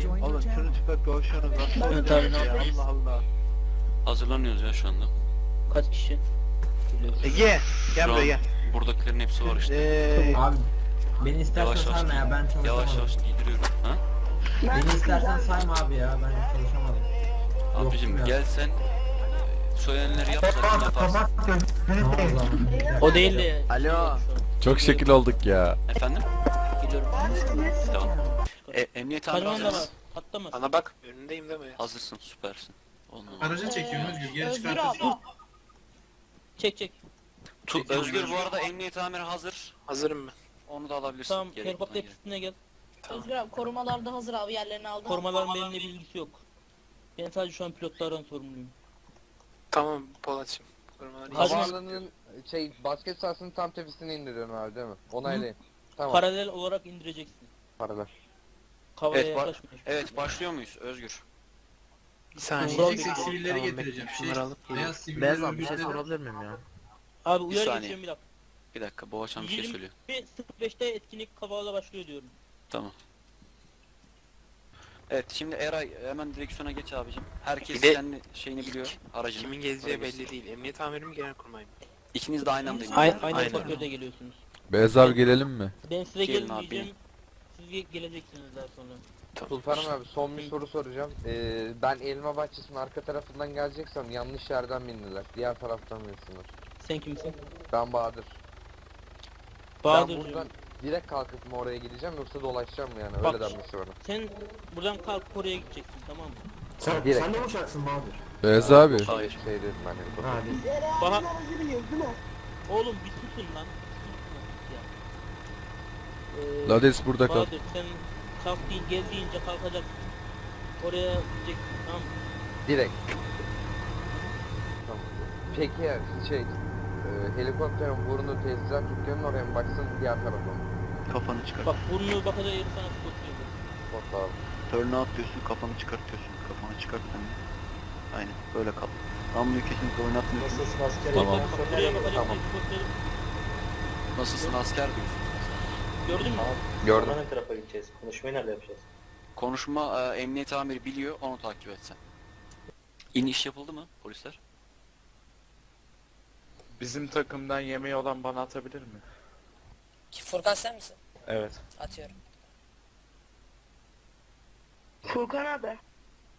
yapayım? Oğlum şunu tüfek koşuyorsunuz nasıl Evet abi, ne Allah Allah. Hazırlanıyoruz ya şu anda. Kaç kişi? Ege gel Şu buraya an gel. buradakilerin hepsi var işte. Eee Abi beni istersen Yavaş yavaş sayma ya ben çalışamadım. Yavaş yavaş giydiriyorum. Ha? Beni istersen sayma abi ya ben çalışamadım. Abicim ya. gel sen söylenenleri yap zaten yaparsın. Ne oldu ama? O değil de. Alo. Çok şekil olduk ya. Efendim? Geliyorum. Tamam. E, emniyet amiri Kaçman da var. Bana bak önündeyim değil mi? Hazırsın süpersin. On numara. Aracı çekiyorum Özgür. Geri Özgür çıkartırsın. Çek çek. Tu, Çekiyorum Özgür bu arada emniyet amiri hazır. Hazırım ben. Onu da alabilirsin. Tamam gerektiğinden helikopter yere. pistine gel. Özgür abi korumalar da hazır abi yerlerini aldı. Korumaların benimle bilgisi yok. Ben sadece şu an pilotlardan sorumluyum. Tamam Hadi. Havaalanının şey basket sahasının tam tepesine indiriyorum abi değil mi? Onaylayın. Tamam. Paralel olarak indireceksin. Paralel. Havaya Evet, yaklaşmayın. Evet başlıyor muyuz Özgür? Bir saniye. Kural Yiyeceksek değil. sivilleri getireceğim. Şey, şunları alıp beyaz geliyorum. sivilleri Beyaz abi bir şey örgütleri- sorabilir miyim ya? Abi Bir uyar saniye. geçiyorum bir dakika. Bir dakika Boğaçan bir şey söylüyor. 25'te etkinlik kavala başlıyor diyorum. Tamam. Evet şimdi Eray hemen direksiyona geç abicim. Herkes Bir de- kendi şeyini biliyor. Aracını. Kimin gezeceği belli değil. Emniyet amirim mi genelkurmay mı? İkiniz de aynı anda. Aynı, aynı Aynen. faktörde geliyorsunuz. Beyaz abi gelelim mi? Ben size Gelin abi, diyeceğim. Ge- geleceksiniz daha sonra. Sultanım abi son bir soru soracağım. Ee, ben elma bahçesinin arka tarafından geleceksem yanlış yerden bindiler. Diğer taraftan binsinler. Sen kimsin? Ben Bahadır. Bahadır ben buradan direkt kalkıp mı oraya gideceğim yoksa dolaşacağım mı yani Bak- öyle denmiş bana. Sen buradan kalk oraya gideceksin tamam mı? Sen, Direkt. sen de uçaksın Bahadır. Beyaz abi. Hayır. Şey dedim ben helikopter. Hadi. Bana... Oğlum bir susun lan. Ee, Lades burada kal. Bahadır sen kalk değil gel deyince kalkacaksın. Oraya gideceksin tamam? Direkt. Tamam. Peki ya şey e, helikopterin burnu tesisat dükkanının oraya mı baksın diğer tarafa mı? Kafanı çıkar. Bak burnu bakacağı yeri sana tutuyor. Abi. Törne atlıyorsun kafanı çıkartıyorsun. Kafanı çıkartıyorsun. Aynen böyle kal. Namluyu kesinlikle oynatmıyorsun. Tamam. Bak buraya bakacak Tamam. Nasılsın asker diyorsun. Gördün mü? Gördüm. Ne tarafa gideceğiz? Konuşmayı nerede yapacağız? Konuşma e, emniyet amiri biliyor onu takip et sen. İniş yapıldı mı polisler? Bizim takımdan yemeği olan bana atabilir mi? Furkan sen misin? Evet. Atıyorum. Furkan abi,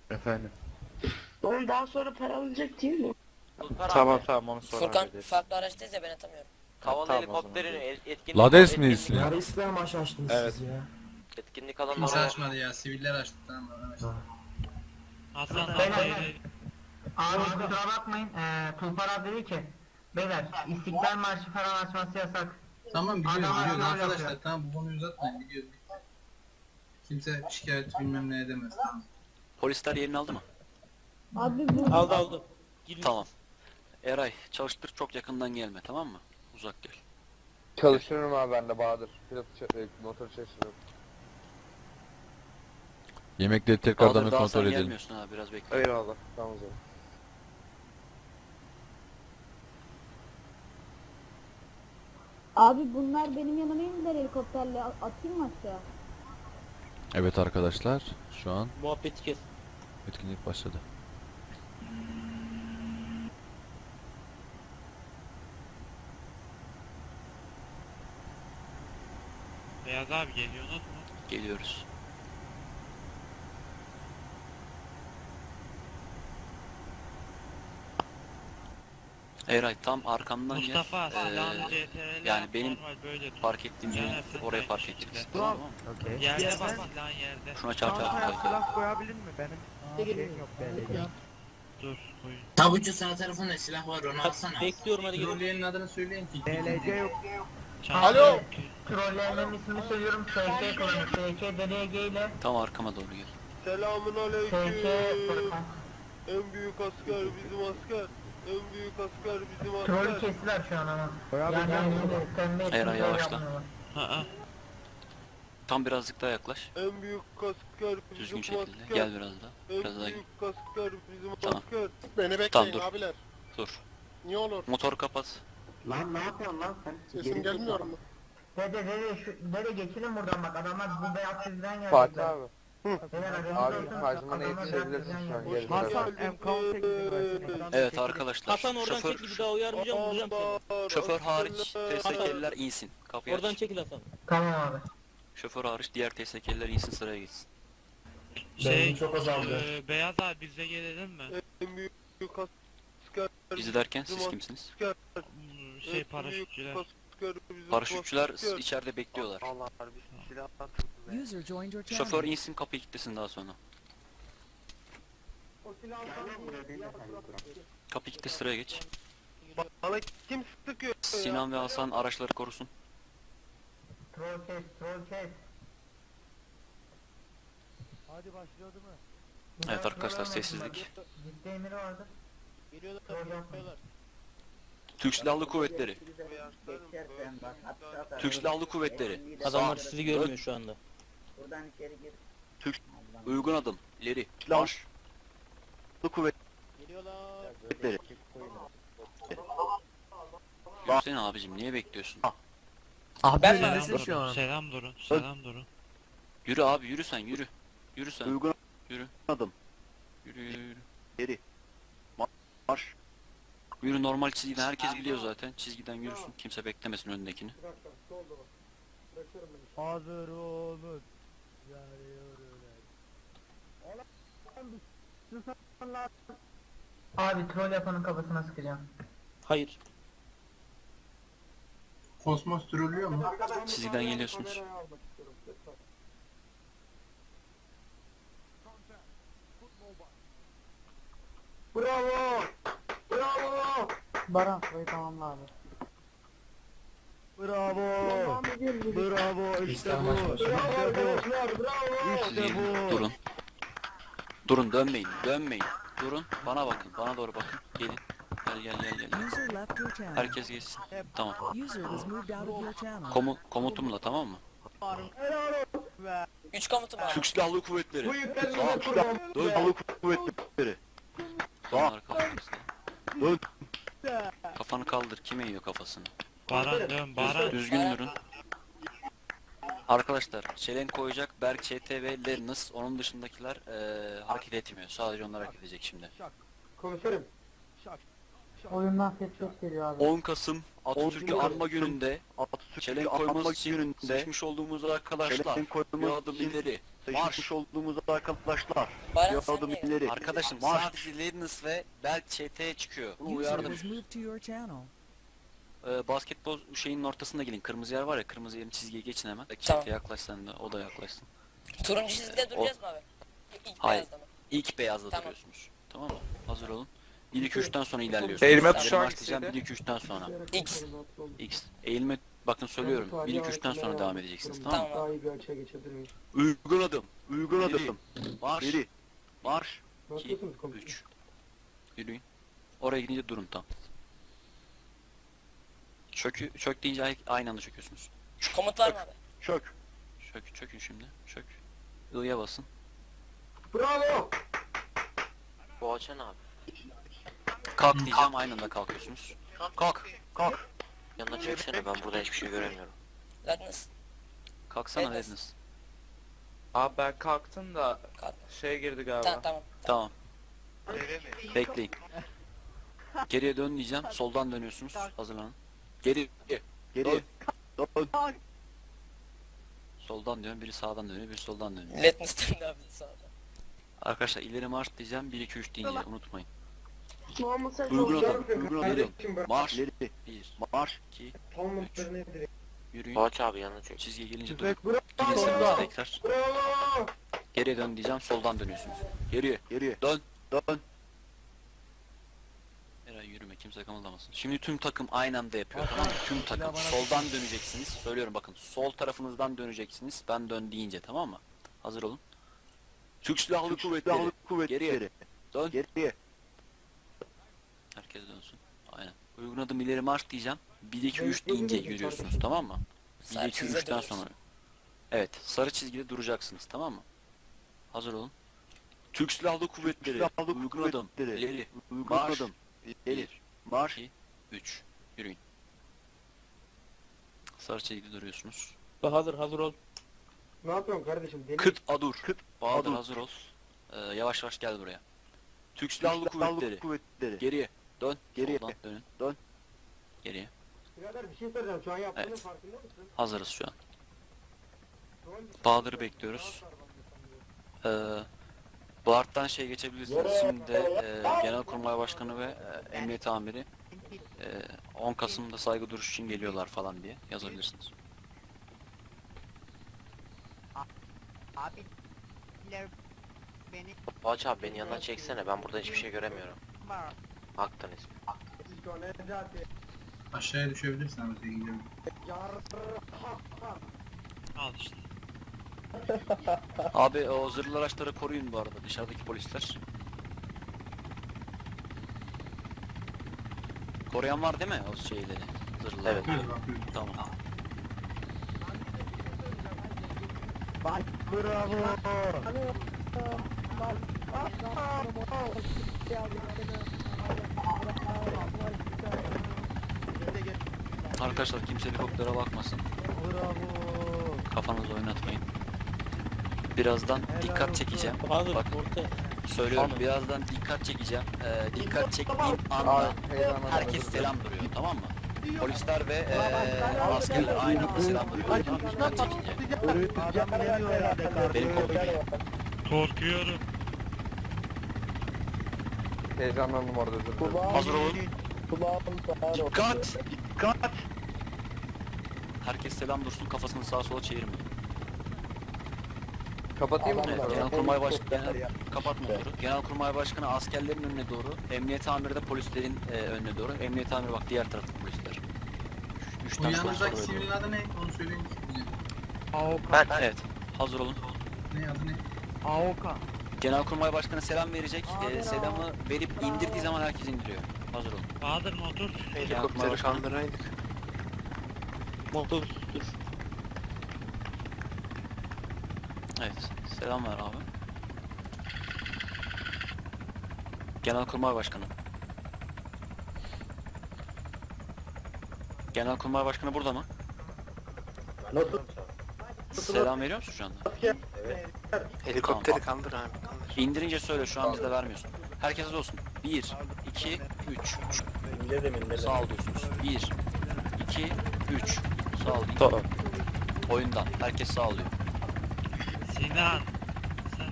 Efendim. onun daha sonra para alınacak değil mi? Tamam tamam onu sonra Furkan hallederiz. farklı araçtayız ya ben atamıyorum. Havalı tamam, helikopterin Lades mi ismi? Ne ara ister maç açtınız Evet. siz ya? etkinlik Kimse açmadı ya. Siviller açtı tamam. bana açtı. Abi kusura bakmayın. Ee, Tulpar abi dedi ki Beyler İstiklal Marşı falan açması yasak. Tamam biliyoruz Adamlar biliyoruz arkadaşlar. yapıyor. Tamam bu konuyu uzatmayın biliyoruz. Kimse şikayet bilmem ne edemez tamam. Polisler yerini aldı mı? Abi bu Aldı aldı. Girmiş. Tamam. Eray çalıştır çok yakından gelme tamam mı? Uzak gel. Çalışıyorum abi ben de Bahadır. Pilot e, motor çalıştırıyorum. Yemekleri tekrardan Bahadır bir daha kontrol sen edelim. gelmiyorsun ha biraz bekle. Eyvallah. Tamam o zaman. Abi bunlar benim yanıma indiler helikopterle A- atayım mı aşağı? Evet arkadaşlar şu an Muhabbeti kes. etkinlik başladı. Beyaz abi geliyorsunuz mu? Geliyoruz. Eray tam arkamdan Mustafa gel. Ee, silahın CTRL yani benim normal böyle tut. Park ettiğim yeri oraya park şekilde. edeceksin. Tamam mı? Yerde bak silahın yerde. Şuna çarp çarp. silah koyabilir mi benim? Şeyim yok belli. Dur koyun. Tabucu sağ tarafında silah var onu Hadi, bekliyorum hadi gelin. Trolleyenin adını söyleyin ki. DLC yok. Alo. Trollerinin ismini söylüyorum. SK kullanıyor. SK DDG ile Tam arkama doğru gel. Selamun SK Furkan. En büyük asker bizim asker. En büyük asker bizim Trollü kestiler şu an ama. Abi Yani ben yani kendi Eray, etkinlikleri yavaşla. yapmıyorlar. Ha, Tam birazcık daha yaklaş. en büyük asker Düzgün şekilde. Gel biraz daha. Biraz daha gel. asker bizim Tamam. asker. Beni bekleyin Tamam, dur. abiler. Dur. Niye olur? Motor kapat. Lan ne yapıyorsun lan sen? Sesim gelmiyor mu? Dede dede şu dede geçelim buradan bak adamlar bu beyaz çizgiden gelecekler. Fatih abi. Haberiniz Abi adamlar yetişebilirsin şu an geri gelecek. tarafta. Evet arkadaşlar. Hasan oradan şoför, çek bir daha uyarmayacağım vuracağım seni. şoför hariç TSK'liler insin. Kapıyı Oradan aç. çekil Hasan. Tamam abi. Şoför hariç diğer TSK'liler insin sıraya geçsin. Şey, çok azaldı. e, Beyaz abi bize gelelim mi? En büyük asker Bizi derken siz kimsiniz? Hmm, Şey paraşütçüler. Paraşütçüler içeride bekliyorlar. Allah bir silah atın. User joined your channel. Şoför insin kapıyı kilitlesin daha sonra. Kapıyı kilitle sıraya geç. Bana kim sıkıyor? Sinan ve Hasan araçları korusun. Troll kes troll kes. Evet arkadaşlar sessizlik. Ciddi emiri vardı. Geliyorlar, geliyorlar. Türk Silahlı Kuvvetleri. Türk Silahlı Kuvvetleri. Adamlar Sağ. sizi görmüyor şu anda. Buradan içeri gir. Uygun adım. İleri. Marş. Geliyorlar. Yürüsene abicim niye bekliyorsun? Ben mi? Selam, selam durun, selam durun. Yürü abi yürü sen yürü. Yürü sen. Uygun Yürü. adım. Yürü yürü yürü. Geri. Marş. Yürü normal çizgiden herkes biliyor zaten. Çizgiden yürüsün. Kimse beklemesin önündekini. Hazır olun. Abi troll yapanın kafasına sıkacağım. Hayır. Kosmos trollüyor mu? Çizgiden geliyorsunuz. Bravo! Bravo! Baran burayı tamamla abi. Bravo! Bravo! İşte bu! anlaşması. İşte bu! Bravo! Siz gelin. Durun. Durun dönmeyin. Dönmeyin. Durun. Bana bakın. Bana doğru bakın. Gelin. Gel gel gel gel. Herkes geçsin. Tamam. Komu komutumla tamam mı? Üç komutum abi. Türk Silahlı Kuvvetleri. Sağ. Dön. Kuvvetleri. Sağ. Dön. Kafanı kaldır. Kime yiyor kafasını? Baran dön, Baran. Düzgün yürün. Arkadaşlar çelen koyacak Berk, ÇT ve Lernis. Onun dışındakiler eee, hareket etmiyor. Sadece onlar hareket edecek şimdi. Komiserim. Oyundan ses ses geliyor abi. 10 Kasım Atatürk'ü anma gününde çelen koymamız için seçmiş olduğumuz arkadaşlar bir adım ileri. Marş. olduğumuz arkadaşlar Baran sen niye? Arkadaşım sadece Lernis ve Berk ÇT'ye çıkıyor. Bunu User uyardım. was moved to your channel. Ee, basketbol şeyinin ortasına gelin. Kırmızı yer var ya kırmızı yerin çizgiye geçin hemen. Tamam. Çete yaklaş sen de o da yaklaşsın. Turuncu çizgide duracağız mı abi? İlk Hayır. beyazda mı? İlk beyazda Tamam. duruyorsunuz. Tamam mı? Hazır olun. 1 2 3'ten sonra ilerliyorsunuz. Eğilme tuşu başlayacağım 1 2 3'ten sonra. X. X. Eğilme bakın söylüyorum. 1 2 3'ten sonra devam edeceksiniz tamam mı? Abi. iyi bir açıya geçebilir miyiz? Uygun adım. Uygun adım. Marş. Marş. Ne 2 yapıyorsunuz komiserim? 3. Yürüyün. Oraya gidince durun tam. Çökü, çök deyince ay- aynı anda çöküyorsunuz. Komut var mı abi? Çök. Çök, çökün şimdi. Çök. I'ya basın. Bravo! Boğaçan abi. Kalk diyeceğim aynı anda kalkıyorsunuz. Kalk. Kalk. Yanına çeksene ben burada hiçbir şey göremiyorum. Ladness. Kalksana dediniz. Abi ben kalktım da Kalk. şey girdi Tamam tamam. Tamam. Bekleyin. Geriye dön diyeceğim. Soldan dönüyorsunuz. Hazırlanın. Geri. Geri. Dön. Soldan dönüyor. Biri sağdan dönüyor. Biri soldan dönüyor. Ladness'ten de abi sağda. Arkadaşlar ileri marş diyeceğim. 1 2 3 deyince unutmayın. Muhammed sen Uygun çok- adım. Uygun adım. Marş. 1 Marş. 2 Tam Üç. Yürüyün. Boğaç abi yanına çek. Çizgiye gelince durun. Bravo! Gelirsiniz tekrar. Bravo! Geriye dön diyeceğim. Soldan dönüyorsunuz. Geriye. Geriye. Dön. Dön. Eray yürüme kimse kımıldamasın. Şimdi tüm takım aynı anda yapıyor tamam mı? Tüm takım. Soldan döneceksiniz. Söylüyorum bakın. Sol tarafınızdan döneceksiniz. Ben dön deyince tamam mı? Hazır olun. Türk Silahlı Kuvvetleri. Geriye. Dön. Geriye. Herkes dönsün. Aynen. Uygun adım ileri marş diyeceğim. 1 2 3 deyince yürüyorsunuz tamam mı? 1 Sarı 2 çizgide 3'ten duruyoruz. sonra. Evet, sarı çizgide duracaksınız tamam mı? Hazır olun. Türk Silahlı Kuvvetleri. uygun adım. İleri. Uygun marş. adım. İleri. Marş. 2 3. Yürüyün. Sarı çizgide duruyorsunuz. Bahadır hazır ol. Ne yapıyorsun kardeşim? Deli Kıt adur. Kıt Bahadır hazır ol. Ee, yavaş yavaş gel buraya. Türk Silahlı Kuvvetleri. kuvvetleri. Geriye. Dön. Geriye. dönün. Dön. Geriye. Birader bir şey soracağım. Şu an yaptığının Evet. farkında mısın? Hazırız şu an. Şu an Bahadır'ı bekliyoruz. Ee, Bahart'tan şey geçebilirsiniz. Şimdi de e, Genelkurmay Başkanı ve e, Emniyet Amiri e, 10 Kasım'da saygı duruşu için geliyorlar falan diye yazabilirsiniz. Abi beni Boğaç abi beni yanına çeksene ben burada hiçbir şey göremiyorum. Aktan ismi. Aşağıya düşebilirsin abi senin gibi. Al işte. Abi o zırhlı araçları koruyun bu arada dışarıdaki polisler. Koruyan var değil mi o şeyleri? Zırhlı. Evet. Bakıyoruz bakıyoruz. Tamam. Arkadaşlar kimse helikoptere bakmasın. Kafanızı oynatmayın. Birazdan dikkat çekeceğim. Bahadır Bak orta. söylüyorum birazdan dikkat çekeceğim. Ee, dikkat çektiğim anda herkes selam duruyor tamam mı? Polisler ve ee, askerler aynı anda selam duruyor. Tamam, dikkat çekince. Benim korkmayın. Korkuyorum. Heyecanlandım orada özür dilerim. Hazır olun. Dikkat! Dikkat! Herkes selam dursun kafasını sağa sola çevirmeyin. Kapatayım mı Evet, bunları? Genelkurmay Başkanı genel, kapatma doğru. Genelkurmay Başkanı askerlerin önüne doğru, Emniyet Amiri de polislerin e, önüne doğru. Emniyet Amiri bak diğer tarafta polisler. Üç, var yanınızdaki sivilin adı ne? Onu söyleyin. Ben Evet, hazır olun. Ne adı ne? Aoka. Genelkurmay Başkanı selam verecek. E, selamı verip indirdiği zaman herkes indiriyor. Hazır olun. Bahadır motor Genelkurmay Başkanı Motor dur. Evet, selam ver abi. Genelkurmay Başkanı. Genelkurmay Başkanı burada mı? Nasıl? Selam veriyor musun şu anda? Helikopteri Tamam. kaldır abi. kaldır. İndirince söyle şu an bizde vermiyorsun. Herkes hazır olsun. 1, 2, 3. Sağ ol diyorsunuz. 1, 2, 3. Sağ ol. Tamam. Oyundan. Herkes sağ oluyor. Sinan. Sen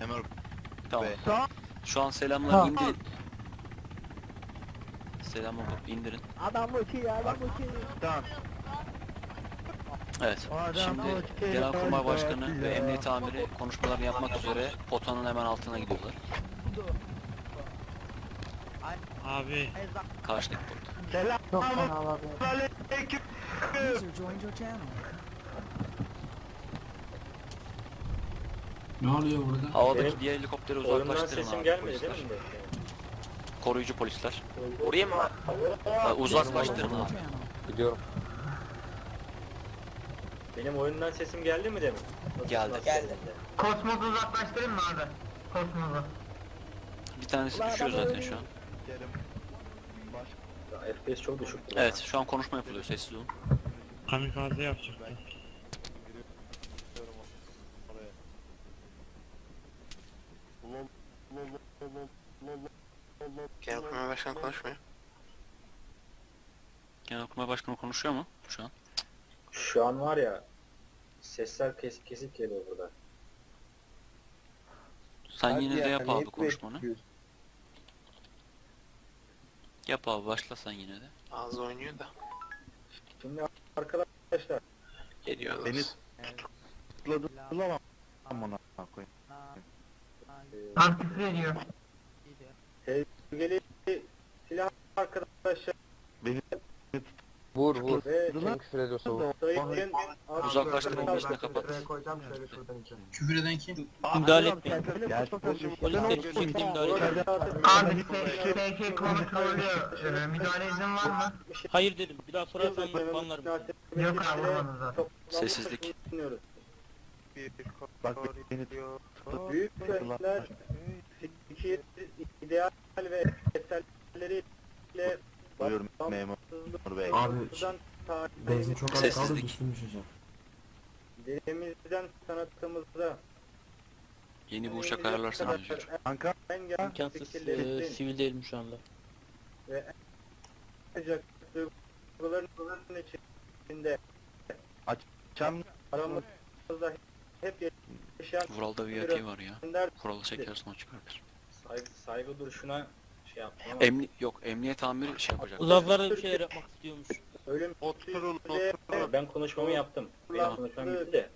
ne Tamam. Şu an selamları indirin. Selam olup indirin. Adam uçuyor, adam uçuyor. Evet. Şimdi Genelkurmay Başkanı ve Emniyet Amiri konuşmalarını yapmak üzere potanın hemen altına gidiyorlar. Abi. Karşıdaki pot. Çok fena var. user joined your channel. Ne oluyor burada? Havadaki diğer helikopteri uzaklaştırın abi polisler. Koruyucu polisler. Vurayım mı? Uzaklaştırın abi. Gidiyorum. Benim oyundan sesim geldi mi demin? Geldi. Geldi. Kosmos'u uzaklaştırayım mı abi? Kosmos'u. Bir tanesi düşüyor zaten şu an. FPS çok düşük. Evet şu an konuşma yapılıyor sessiz olun. Kamikaze yapacaktı. Genelkurmay Başkanı konuşmuyor. Genelkurmay Başkanı konuşuyor mu şu an? Şu an var ya sesler kesik kesik geliyor burada. Sen yine de yap abi konuşmanı. Yap abi başla sen yine de. Az oynuyor da. Şimdi arkadaşlar Geliyorlar. Deniz- Aktif veriyor. sevgili silah arkadaşlar Vur vur. Kim küfür ediyorsa vur. Uzaklaştırma bilgisini kapat. Küfür eden kim? İmdal etmeyin. Polisler hiçbir şekilde müdahale etmeyin. Abi SK kontrolü e, müdahale izin var mı? Hayır dedim. Bir daha sorarsan yapanlarım. Yok abi vurmadı zaten. Sessizlik. Bak Büyük kentler fikir, ideal ve eserleriyle Buradan Benzin çok az Sessizlik. kaldı düştüm düşeceğim. dilimizden sanatımızda Yeni bir uçak ayarlarsana Özgür. İmkansız. Ee, sivil değilim şu anda. Ancak duyguların içinde Cam aramızda hep yaşayan Vural'da VIP var ya. ender Vural'ı çekersen o çıkartır. saygı, saygı duruşuna şey yaptım ama Emni yok emniyet amiri şey yapacak. Laflarda bir şeyler yapmak istiyormuş. ölüm Oturun, oturun. Ben konuşmamı yaptım. Tamam. konuşmam bitti de.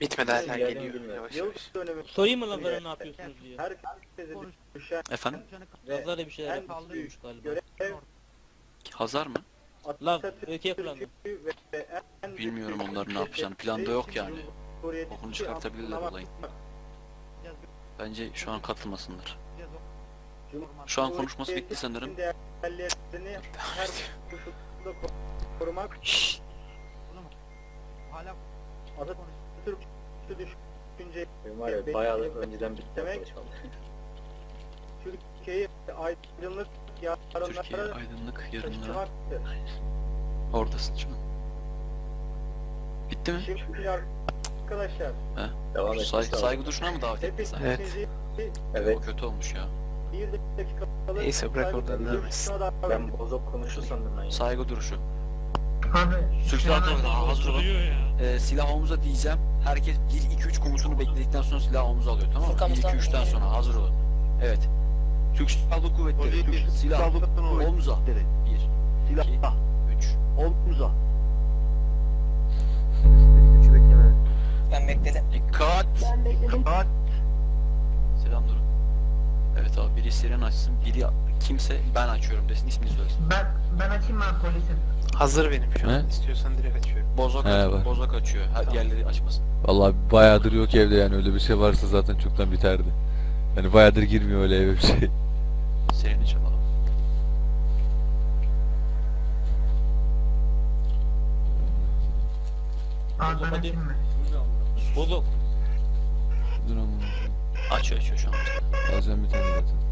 Bitmeden sen geliyor. Yavaş yavaş. Yıl Sorayım mı laflara ne yapıyorsunuz diye. herkese düşen Efendim? Laflarda bir şeyler en yapmak istiyormuş galiba. görev Hazar mı? Laf, öteye kullandım. ve en Bilmiyorum büyük onların ne yapacağını. Planda yok yani. Cumhuriyeti Okunu çıkartabilirler anlamak. olayın. Bence şu an katılmasınlar. Şu an konuşması bitti sanırım. Korumak Şşş. Atatürk'ü düşünce Var ya bayağı önceden bitti. demek Türkiye'yi aydınlık Türkiye yarınlara aydınlık yarınlara. şu an. Bitti mi? Şimdi arkadaşlar Devam Şu et. say- saygı duruşuna mı davet ettin sen? hepinizi Evet. O kötü olmuş ya. Bir dakika Neyse, bırak oradan devam etsin. Ben bozok konuştu sandım ben ya. Saygı duruşu. Abi. Suçlu arkadaşlar hazır olun. Ee, silah omuza diyeceğim. Herkes 1 2 3 komutunu bekledikten sonra silah omuza alıyor tamam mı? Furkan 1 2 Mustafa. 3'ten sonra hazır olun. Evet. Türk Silahlı Kuvvetleri. Türk Silah Omuza. 1 2 3 Omza. Ben bekledim. Dikkat. Ben bekledim. Selam durun. Evet abi biri siren açsın, biri kimse ben açıyorum desin ismini söylesin. Ben ben açayım mı abi polisin? Hazır benim şu an. İstiyorsan direkt açıyorum. Bozok, He, aç- var. bozok açıyor. Ha, diğerleri açmasın. Vallahi bayağıdır yok evde yani öyle bir şey varsa zaten çoktan biterdi. Yani bayağıdır girmiyor öyle eve bir şey. Sireni çalalım. Abi ben Hadi. açayım mı? Bozok. Dur ama. Açıyor açıyor şu an. Alacağım bir tane zaten.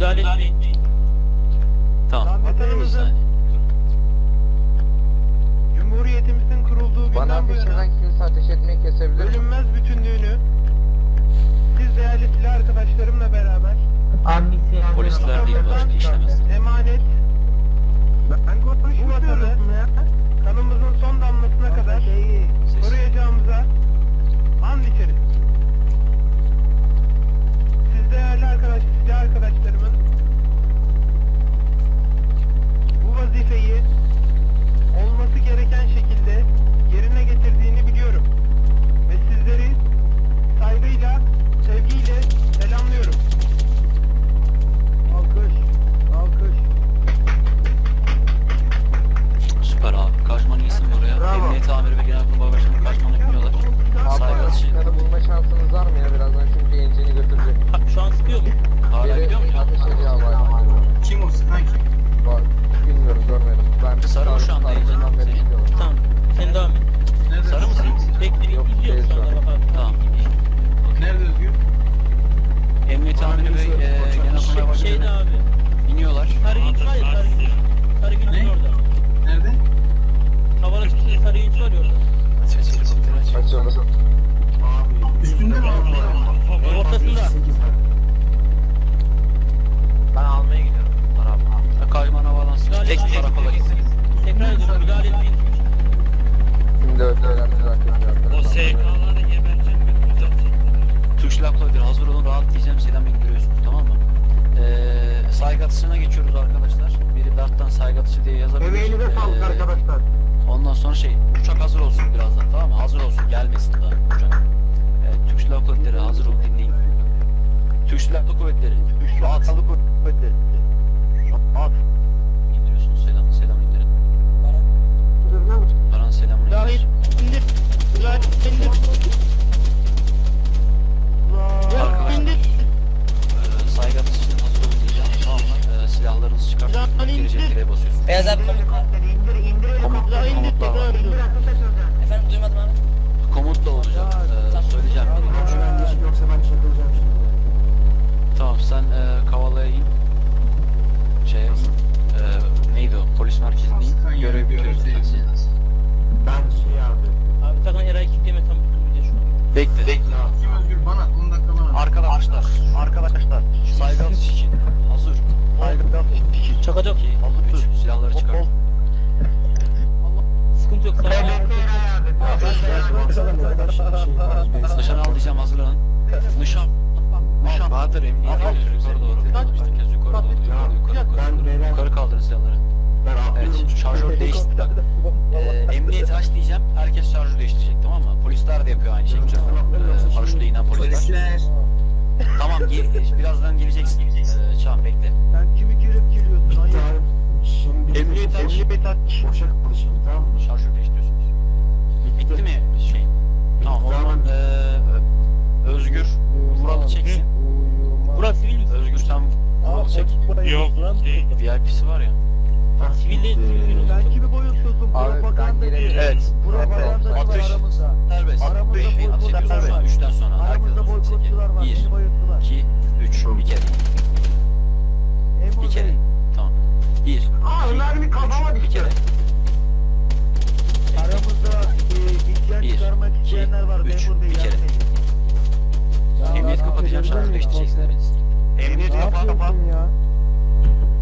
Müdahale etmeyin. Tamam. Vatanımızın. Cumhuriyetimizin kurulduğu Bana günden bu ateş yana eden kimse ateş etmeyi kesebilir mi? bölünmez bütünlüğünü siz değerli silah arkadaşlarımla beraber Polisler değil başka işlemez. emanet ben bu vatanı kanımızın son damlasına kadar koruyacağımıza and içeriz. Değerli arkadaş, silah arkadaşlarımın bu vazifeyi olması gereken şekilde yerine getirdiğini biliyorum. Ve sizleri saygıyla, sevgiyle selamlıyorum. Alkış, alkış. Süper abi. Kaçman iyisin buraya. Emniyet amiri ve genelkurmay başkanı kaçmanı bilmiyorlar. Saygı. Arkadaşları bulma şansınız var mı ya birazdan Şu an sıkıyor mu? Hala Biri gidiyor mu? ateş ediyor havaya. Kim o sıkan kim? Var. Bilmiyorum görmedim. Ben Sarı mı şu anda heyecanın beri senin? gidiyorum. Tamam. Sen devam et. Nerede? Sarı mısın? Bekle Yok, değil şu şu anda an. bak abi. Tamam. Nerede Özgür? Emniyet amiri ve e, genelkurmay Şey, şeyde başkanı abi. var ya Sarıgül. Sarıgül'ün Ne? orada. Nerede? Tavala çıkıyor Sarıgül var ya orada. Aç aç helikopteri aç. Açıldı. Üstünde mi mı? Ortasında. Ben almaya gidiyorum. Para Kaçman havalansın. Müdahale Tek karakola gitsin. Tekrar ediyorum müdahale etmeyin. Şimdi öğrendiler arkadaşlar. O SK'ları gebereceğim Türk Silahlı Kuvvetleri hazır olun rahat diyeceğim selam indiriyorsunuz tamam mı? Ee, saygı atışına geçiyoruz arkadaşlar. Biri Dart'tan saygı atışı diye yazabilir. Emeğinize sağlık Ee, arkadaşlar. Ondan sonra şey uçak hazır olsun birazdan tamam mı? Hazır olsun gelmesin daha uçak. Evet, Türk Silahlı Kuvvetleri hazır olun dinleyin. Türk Silahlı Kuvvetleri. Rahat. kuvvetleri. At. İndiriyorsunuz selam selam indirin. Baran selamını indir. indir. Müdahale indir. Arkadaşlar e, saygı atışına hazır olun diyeceğim tamam mı? E, silahlarınızı indir. cepheye basıyorsunuz. Beyaz abi komut var. İndir indir Komut, Müdahale indir. komutla var. Efendim duymadım abi. Komutla olacak. E, söyleyeceğim. Yoksa ben çakılacağım şimdi. Tamam sen e, Kavala'ya in. Şey, e, neydi o? Polis merkezine Sıkan in. Görev bitiyor zaten senin. Ben şey abi. Abi sakın Eray'ı kitleme tam bir de şu an. Bekle. Bekle. Kim Özgür? Bana 10 dakika bana. Arkadaşlar, Arkadaşlar. saygı atışı için hazır. Saygı için. Çakacak. 2, 3, silahları çıkart. Sıkıntı yok. Nişan al diyeceğim hazırlanın. Nişan. Nişan. Bahadır emniyet ediyoruz yukarı doğru. Herkes yukarı doğru. Yukarı yukarı yukarı. Ben beyler Yukarı kaldırın silahları. Evet şarjör değişti bak. Ee, emniyet aç diyeceğim. Herkes şarjör değiştirecek tamam mı? Polisler de yapıyor aynı şekilde. Ee, paraşütle inen polisler. Polisler. Tamam ge- birazdan geleceksin. Ee, Çağan bekle. Sen kimi girip giriyorsun? Bitti Hayır. Şimdi Emniyet aç. Emniyet aç. Boşa kaldı şimdi tamam mı? Şarjör değiştiriyorsunuz. Bitti mi şey? Yok. Değil. VIP'si var ya. Hah, Sivil değil. bitti. Sivil Sen kimi boyutuyorsun? Abi ben Propagandacı. girebilirim. Evet. Propagandacı var Atış. aramızda. Serbest. Aramızda Beşin boykotçular atış var. yapıyoruz. Üçten sonra. Herkes Aramızda olsun. boykotçular var. Bir, Beni bayılttılar. iki, üç. Bir kere. Memur Bir kere. Bey, Tamam. Bir. Aa, Ömer bir kafama. Bir düştü. kere. Aramızda e, isyan Bir, çıkarmak iki, isteyenler var. üç. Memur Bey Bir kere. yardım edin. Emniyet kapatacağım şarjı değiştireceksiniz. Emniyet kapat kapat.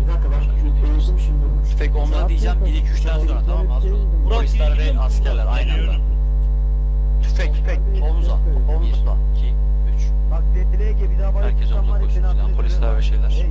Bir dakika şimdi. Tüfek onunla diyeceğim 1 2 3'ten sonra tamam mı? Hazır olun. Burak, Polisler ve askerler aynı anda. Tüfek, tüfek, omuza, omuza. 2 3 Bak DLG bir daha Herkes koysun seni silahı. affederim. Polisler ve şeyler. Hey,